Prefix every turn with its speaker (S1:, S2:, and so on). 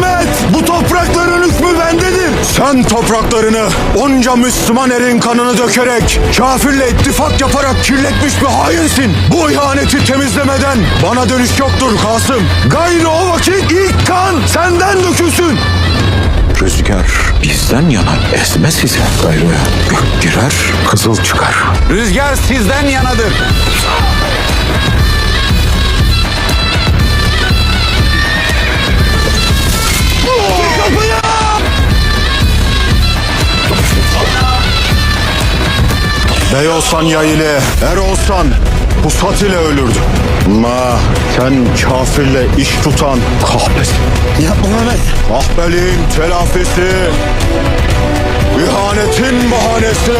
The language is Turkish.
S1: Mehmet! Bu toprakların hükmü bendedir. Sen topraklarını onca Müslüman erin kanını dökerek, kafirle ittifak yaparak kirletmiş bir hainsin. Bu ihaneti temizlemeden bana dönüş yoktur Kasım. Gayrı o vakit ilk kan senden dökülsün
S2: rüzgar bizden yana esmez ise gayrı gök girer kızıl çıkar.
S3: Rüzgar sizden yanadır.
S1: Bey olsan yay ile, er olsan pusat ile ölürdü. Ama sen kafirle iş tutan kahpesin.
S4: Yapma Mehmet.
S1: Kahpeliğin telafisi, ihanetin bahanesi,